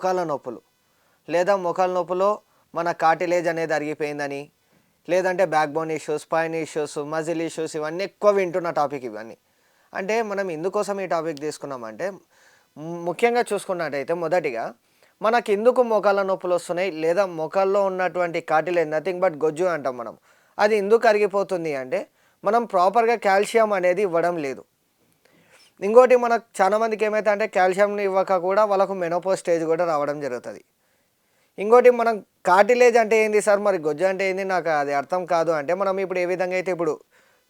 మోకాళ్ళ నొప్పులు. లేదా మోకాళ్ళ నొప్పులో మన కాటిలేజ్ అనేది అరిగిపోయిందని లేదంటే backbone issues spine issues muscle issues ఇవన్నీ ఎక్కువ వింటున్న టాపిక్ ఇవన్నీ. అంటే మనం ఎందుకోసం ఈ టాపిక్ తీసుకున్నామంటే ముఖ్యంగా చూసుకున్నట్టయితే మొదటిగా మనకి ఎందుకు మోకాళ్ళ నొప్పులు వస్తున్నాయి లేదా మోకాల్లో ఉన్నటువంటి కాటిలేజ్ నథింగ్ బట్ గొజ్జు అంటాం మనం. అది ఎందుకు అరిగిపోతుంది అంటే మనం ప్రాపర్గా కాల్షియం అనేది ఇవ్వడం లేదు. ఇంకోటి మనకు చాలా మందికి ఏమైతే అంటే కాల్షియంని ఇవ్వక కూడా వాళ్ళకు మెనోపో స్టేజ్ కూడా రావడం జరుగుతుంది. ఇంకోటి మనం కార్టిలేజ్ అంటే ఏంది సార్? మరి గొజ్జు అంటే ఏంది? నాకు అది అర్థం కాదు అంటే మనం ఇప్పుడు ఏ విధంగా అయితే ఇప్పుడు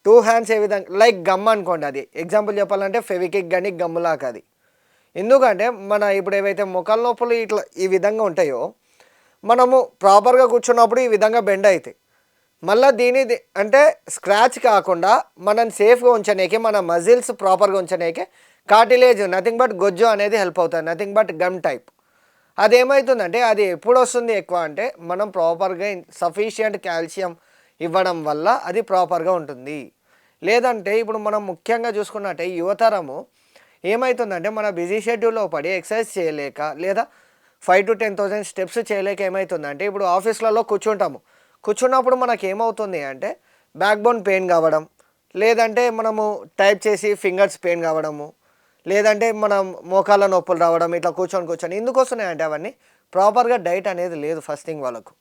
టూ హ్యాండ్స్ ఏ విధంగా లైక్ గమ్ అనుకోండి అది. ఎగ్జాంపుల్ చెప్పాలంటే ఫెవికిక్ కానీ గమ్ములాక అది. ఎందుకంటే మన ఇప్పుడు ఏవైతే మొక్కల లోపల ఇట్లా ఈ విధంగా ఉంటాయో మనము ప్రాపర్గా కూర్చున్నప్పుడు ఈ విధంగా బెండ్ అవుతాయి మళ్ళీ దీని అంటే స్క్రాచ్ కాకుండా మనం సేఫ్గా ఉంచనీకే మన మజిల్స్ ప్రాపర్గా ఉంచనీకే కాటిలేజ్ నథింగ్ బట్ గొజ్జు అనేది హెల్ప్ అవుతుంది. నథింగ్ బట్ గమ్ టైప్ అది ఏమవుతుందంటే అది ఎప్పుడు వస్తుంది ఎక్కువ అంటే మనం ప్రాపర్గా సఫిషియంట్ కాల్షియం ఇవ్వడం వల్ల అది ప్రాపర్గా ఉంటుంది. లేదంటే ఇప్పుడు మనం ముఖ్యంగా చూసుకున్నట్టే యువతరము ఏమవుతుందంటే మన బిజీ షెడ్యూల్లో పడి ఎక్సర్సైజ్ చేయలేక లేదా five to ten thousand steps చేయలేక ఏమవుతుందంటే ఇప్పుడు ఆఫీస్లలో కూర్చుంటాము. కూర్చున్నప్పుడు మనకి ఏమవుతుంది అంటే బ్యాక్ బోన్ పెయిన్ కావడం లేదంటే మనము టైప్ చేసి ఫింగర్స్ పెయిన్ కావడము లేదంటే మనం మోకాళ్ళ నొప్పులు రావడం ఇట్లా కూర్చొని కూర్చొని ఎందుకు వస్తున్నాయంటే అవన్నీ ప్రాపర్గా డైట్ అనేది లేదు ఫస్ట్ థింగ్ వాళ్ళకు.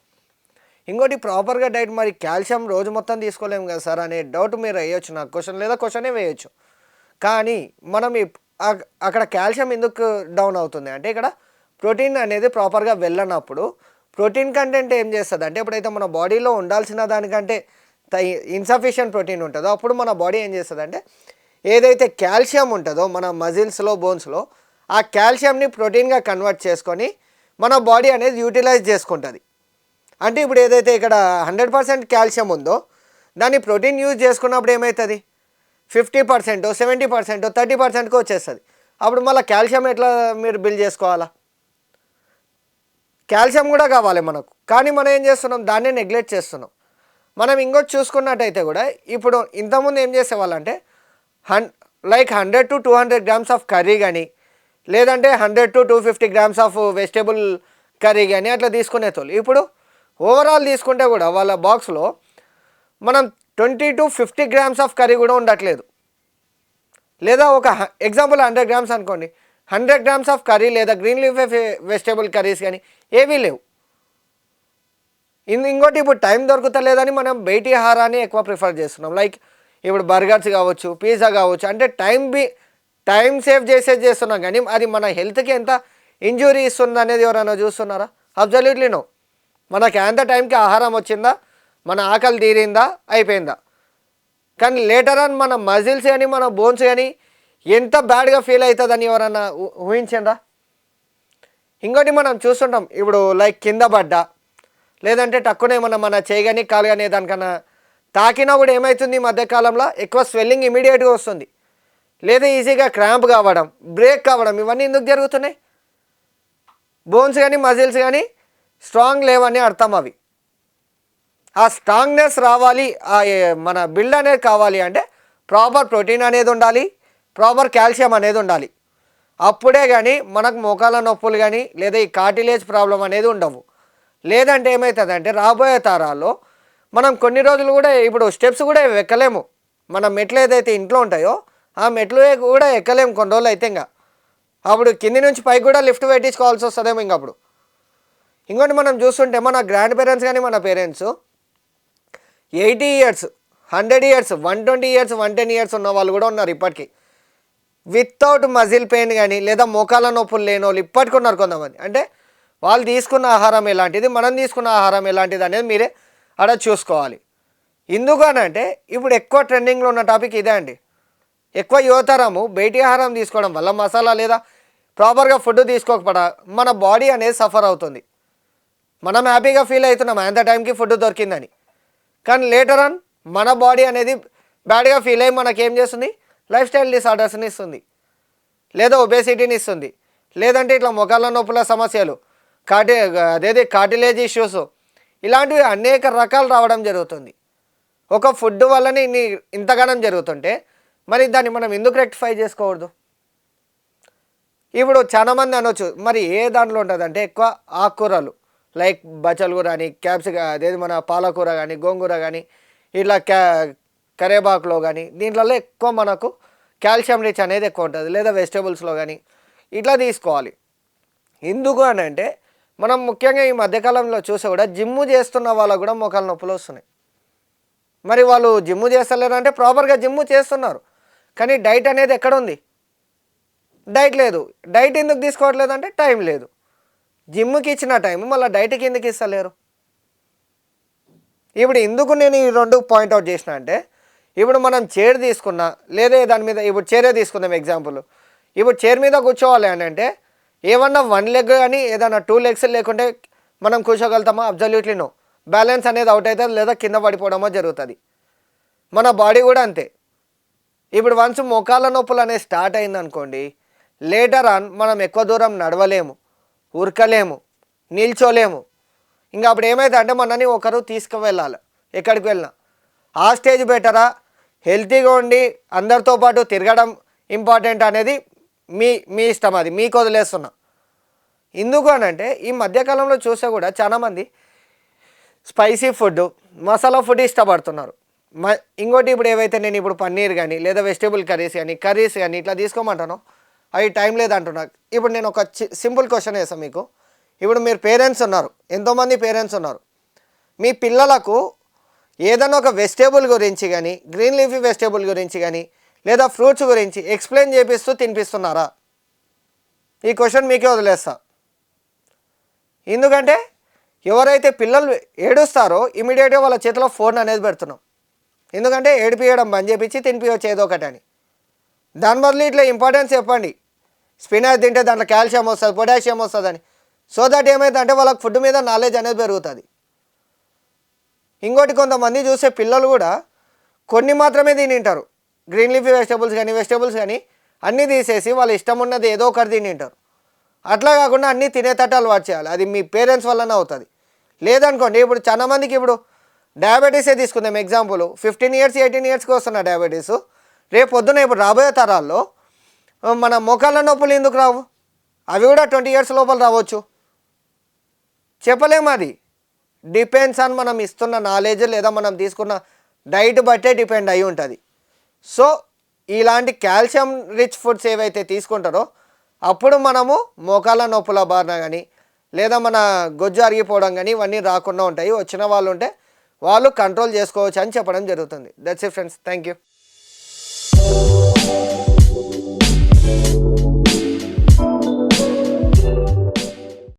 ఇంకోటి ప్రాపర్గా డైట్ మరి కాల్షియం రోజు మొత్తం తీసుకోలేము కదా సార్ అనే డౌట్ మీరు వేయొచ్చు నాకు క్వశ్చన్ లేదా క్వశ్చనే వేయొచ్చు. కానీ మనం ఇప్- అక్కడ కాల్షియం ఎందుకు డౌన్ అవుతుంది అంటే ఇక్కడ ప్రోటీన్ అనేది ప్రాపర్గా వెళ్ళనప్పుడు ప్రోటీన్ కంటెంట్ ఏం చేస్తుంది? అంటే ఎప్పుడైతే మన బాడీలో ఉండాల్సిన దానికంటే ఇన్సఫిషియంట్ ప్రోటీన్ ఉంటుందో అప్పుడు మన బాడీ ఏం చేస్తుంది అంటే ఏదైతే కాల్షియం ఉంటుందో మన మజిల్స్లో బోన్స్లో ఆ కాల్షియంని ప్రోటీన్గా కన్వర్ట్ చేసుకొని మన బాడీ అనేది యూటిలైజ్ చేసుకుంటుంది. అంటే ఇప్పుడు ఏదైతే ఇక్కడ హండ్రెడ్ పర్సెంట్ కాల్షియం ఉందో దాన్ని ప్రోటీన్ యూజ్ చేసుకున్నప్పుడు ఏమవుతుంది ఫిఫ్టీ పర్సెంటో సెవెంటీ పర్సెంటో థర్టీ పర్సెంట్కి వచ్చేస్తుంది. అప్పుడు మళ్ళీ కాల్షియం ఎట్లా మీరు బిల్ చేసుకోవాలా? కాల్షియం కూడా కావాలి మనకు. కానీ మనం ఏం చేస్తున్నాం? దాన్ని నెగ్లెక్ట్ చేస్తున్నాం. మనం ఇంకోటి చూసుకున్నట్టయితే కూడా ఇప్పుడు ఇంతకుముందు ఏం చేసేవాళ్ళంటే హన్ like hundred to two hundred grams of curry కానీ లేదంటే hundred to two fifty grams of vegetable curry కానీ అట్లా తీసుకునేతోళ్ళు ఇప్పుడు ఓవరాల్ తీసుకుంటే కూడా వాళ్ళ బాక్స్లో మనం twenty to fifty grams of curry కూడా ఉండట్లేదు. లేదా ఒక ఎగ్జాంపుల్ హండ్రెడ్ గ్రామ్స్ అనుకోండి. హండ్రెడ్ గ్రామ్స్ ఆఫ్ కర్రీ లేదా గ్రీన్ లీఫ్ వెజిటేబుల్ కర్రీస్ కానీ ఏవీ లేవు. ఇంకోటి ఇప్పుడు టైం దొరుకుతలేదని మనం బయటి ఆహారాన్ని ఎక్కువ ప్రిఫర్ చేస్తున్నాం. లైక్ ఇప్పుడు బర్గర్స్ కావచ్చు పిజ్జా కావచ్చు అంటే టైం బి టైం సేవ్ చేసేది చేస్తున్నాం కానీ అది మన హెల్త్కి ఎంత ఇంజురీ ఇస్తుంది అనేది ఎవరైనా చూస్తున్నారా? Absolutely no. మనకి ఎంత టైంకి ఆహారం వచ్చిందా? మన ఆకలి తీరిందా? అయిపోయిందా? కానీ లేటర్ ఆన్ మన మజిల్స్ కానీ మన బోన్స్ కానీ ఎంత బ్యాడ్గా ఫీల్ అవుతుందని ఎవరన్నా ఊ- ఇంకోటి మనం చూస్తుంటాం ఇప్పుడు లైక్ కింద పడ్డా లేదంటే టక్కునే మనం మన చేయగానే కాలు కానీ దానికన్నా తాకినా కూడా ఏమవుతుంది ఈ మధ్యకాలంలో ఎక్కువ స్వెల్లింగ్ ఇమీడియట్గా వస్తుంది. లేదా ఈజీగా క్రాంప్ కావడం బ్రేక్ కావడం ఇవన్నీ ఎందుకు జరుగుతున్నాయి? బోన్స్ కానీ మజిల్స్ కానీ స్ట్రాంగ్ లేవని అర్థం అవి. ఆ స్ట్రాంగ్నెస్ రావాలి ఆ మన బిల్డ్ అనేది కావాలి అంటే ప్రాపర్ ప్రోటీన్ అనేది ఉండాలి. ప్రాపర్ కాల్షియం అనేది ఉండాలి. అప్పుడే కానీ మనకు మోకాల నొప్పులు కానీ లేదా ఈ కార్టిలేజ్ ప్రాబ్లం అనేది ఉండవు. లేదంటే ఏమవుతుందంటే రాబోయే తరాల్లో మనం కొన్ని రోజులు కూడా ఇప్పుడు స్టెప్స్ కూడా ఎక్కలేము. మన మెట్లు ఏదైతే ఇంట్లో ఉంటాయో ఆ మెట్లు కూడా ఎక్కలేము కొన్ని రోజులు అయితే ఇంకా అప్పుడు కింది నుంచి పైకి కూడా లిఫ్ట్ పెట్టించుకోవాల్సి వస్తుందేమో ఇంక అప్పుడు. ఇంకోటి మనం చూస్తుంటే మన గ్రాండ్ పేరెంట్స్ కానీ మన parents eighty years hundred years one twenty years one ten years ఉన్న వాళ్ళు కూడా ఉన్నారు ఇప్పటికీ. వితౌట్ మజిల్ పెయిన్ కానీ లేదా మోకాల నొప్పులు లేని వాళ్ళు ఇప్పటికి ఉన్నారు కొంతమంది. అంటే వాళ్ళు తీసుకున్న ఆహారం ఎలాంటిది మనం తీసుకున్న ఆహారం ఎలాంటిది అనేది మీరే అక్కడ చూసుకోవాలి. ఎందుకనంటే ఇప్పుడు ఎక్కువ ట్రెండింగ్లో ఉన్న టాపిక్ ఇదే అండి. ఎక్కువ యువతరము బయటి ఆహారం తీసుకోవడం వల్ల మసాలా లేదా ప్రాపర్గా ఫుడ్ తీసుకోకపోవడం మన బాడీ అనేది సఫర్ అవుతుంది. మనం హ్యాపీగా ఫీల్ అవుతున్నాం అంత టైంకి ఫుడ్ దొరికిందని. కానీ లేటర్ ఆన్ మన బాడీ అనేది బ్యాడ్గా ఫీల్ అయ్యి మనకేం చేస్తుంది? లైఫ్ స్టైల్ డిసార్డర్స్ని ఇస్తుంది లేదా ఒబేసిటీని ఇస్తుంది లేదంటే ఇట్లా మొకాళ్ళ నొప్పుల సమస్యలు కాటి అదేది కార్టిలేజ్ ఇష్యూస్ ఇలాంటివి అనేక రకాలు రావడం జరుగుతుంది. ఒక ఫుడ్ వల్లనే ఇన్ని ఇంతగానం జరుగుతుంటే మరి దాన్ని మనం ఎందుకు రెక్టిఫై చేసుకోకూడదు? ఇప్పుడు చాలామంది అనొచ్చు మరి ఏ దాంట్లో ఉంటుంది అంటే ఎక్కువ ఆకుకూరలు లైక్ బచ్చలకూర కానీ క్యాప్సిక అదేది మన పాలకూర కానీ గోంగూర కానీ ఇట్లా క్యా కరేబాకులో కానీ దీంట్లో ఎక్కువ మనకు కాల్షియం రిచ్ అనేది ఎక్కువ ఉంటుంది లేదా వెజిటేబుల్స్లో కానీ ఇట్లా తీసుకోవాలి. ఎందుకు అని అంటే మనం ముఖ్యంగా ఈ మధ్యకాలంలో చూసే కూడా జిమ్ చేస్తున్న వాళ్ళకు కూడా మోకాలు నొప్పులు వస్తున్నాయి. మరి వాళ్ళు జిమ్ము చేస్తలేరు అంటే ప్రాపర్గా జిమ్ చేస్తున్నారు. కానీ డైట్ అనేది ఎక్కడ ఉంది? డైట్ లేదు. డైట్ ఎందుకు తీసుకోవట్లేదు అంటే టైం లేదు. జిమ్కి ఇచ్చిన టైం మళ్ళీ డైట్కి ఎందుకు ఇస్తలేరు? ఇప్పుడు ఎందుకు నేను ఈ రెండు పాయింట్అవుట్ చేసిన అంటే ఇప్పుడు మనం చైర్ తీసుకున్నా లేదా దాని మీద ఇప్పుడు చైరే తీసుకుందాం ఎగ్జాంపుల్ ఇప్పుడు చైర్ మీద కూర్చోవాలి అని అంటే ఏమన్నా వన్ లెగ్ కానీ ఏదన్నా టూ లెగ్స్ లేకుంటే మనం కూర్చోగలుగుతామా? అబ్జల్యూట్లీ నో బ్యాలెన్స్ అనేది అవుట్ అవుతుంది లేదా కింద పడిపోవడమో జరుగుతుంది. మన బాడీ కూడా అంతే. ఇప్పుడు వన్స్ మోకాళ్ళ నొప్పులు అనేది స్టార్ట్ అయిందనుకోండి లేటర్ ఆన్ మనం ఎక్కువ దూరం నడవలేము ఉరకలేము నిల్చోలేము. ఇంకా అప్పుడు ఏమైతే అంటే మనని ఒకరు తీసుకువెళ్ళాలి. ఎక్కడికి వెళ్ళినా. ఆ స్టేజ్ బెటరా హెల్తీగా ఉండి అందరితో పాటు తిరగడం ఇంపార్టెంట్ అనేది మీ మీ ఇష్టం అది. మీకు వదిలేస్తున్నా. ఎందుకు అని అంటే ఈ మధ్యకాలంలో చూస్తే కూడా చాలామంది స్పైసీ ఫుడ్ మసాలా ఫుడ్ ఇష్టపడుతున్నారు. మ ఇంకోటి ఇప్పుడు ఏవైతే నేను ఇప్పుడు పన్నీర్ కానీ లేదా వెజిటేబుల్ కర్రీస్ కానీ కర్రీస్ కానీ ఇట్లా తీసుకోమంటాను అవి టైం లేదంటున్నా. ఇప్పుడు నేను ఒక సింపుల్ క్వశ్చన్ వేసాను మీకు. ఇప్పుడు మీరు పేరెంట్స్ ఉన్నారు ఎంతోమంది పేరెంట్స్ ఉన్నారు. మీ పిల్లలకు ఏదైనా ఒక వెజిటేబుల్ గురించి కానీ గ్రీన్ లీఫీ వెజిటేబుల్ గురించి కానీ లేదా ఫ్రూట్స్ గురించి ఎక్స్ప్లెయిన్ చేపిస్తూ తినిపిస్తున్నారా? ఈ క్వశ్చన్ మీకే వదిలేస్తా. ఎందుకంటే ఎవరైతే పిల్లలు ఏడుస్తారో ఇమీడియట్గా వాళ్ళ చేతిలో ఫోన్ అనేది పెడుతున్నాం. ఎందుకంటే ఏడిపియడం బంద్ చేపించి తినిపించవచ్చు ఏదో ఒకటి అని. దాని బదులు ఇట్లా ఇంపార్టెన్స్ చెప్పండి. స్పినాచ్ తింటే దాంట్లో కాల్షియం వస్తుంది పొటాషియం వస్తుందని. సో దట్ ఏమైందంటే వాళ్ళకి ఫుడ్ మీద నాలెడ్జ్ అనేది పెరుగుతుంది. ఇంకోటి కొంతమంది చూసే పిల్లలు కూడా కొన్ని మాత్రమే తింటారు. గ్రీన్ లీఫీ వెజిటేబుల్స్ కానీ వెజిటేబుల్స్ కానీ అన్నీ తీసేసి వాళ్ళు ఇష్టం ఉన్నది ఏదో ఒకటి తింటారు. అట్లా కాకుండా అన్నీ తినేటట్టు అలవాటు చేయాలి. అది మీ పేరెంట్స్ వల్లనే అవుతుంది. లేదనుకోండి ఇప్పుడు చాలా మందికి ఇప్పుడు డయాబెటీసే తీసుకుందాం. ఎగ్జాంపుల్ ఫిఫ్టీన్ ఇయర్స్ ఎయిటీన్ ఇయర్స్కి వస్తున్న డయాబెటీస్. రేపు పొద్దున ఇప్పుడు రాబోయే తరాల్లో మన మొఖాల నొప్పులు ఎందుకు రావు? అవి కూడా ట్వంటీ ఇయర్స్ లోపల రావచ్చు. చెప్పలేము అది. డిపెండ్స్ ఆన్ మనం ఇస్తున్న నాలెడ్జ్ లేదా మనం తీసుకున్న డైట్ బట్టే డిపెండ్ అయి ఉంటుంది. సో ఇలాంటి కాల్షియం రిచ్ ఫుడ్స్ ఏవైతే తీసుకుంటారో అప్పుడు మనము మోకాళ్ళ నొప్పుల బారిన కానీ లేదా మన గొజ్జు అరిగిపోవడం కానీ ఇవన్నీ రాకుండా ఉంటాయి. వచ్చిన వాళ్ళు ఉంటే వాళ్ళు కంట్రోల్ చేసుకోవచ్చు అని చెప్పడం జరుగుతుంది. That's it friends thank you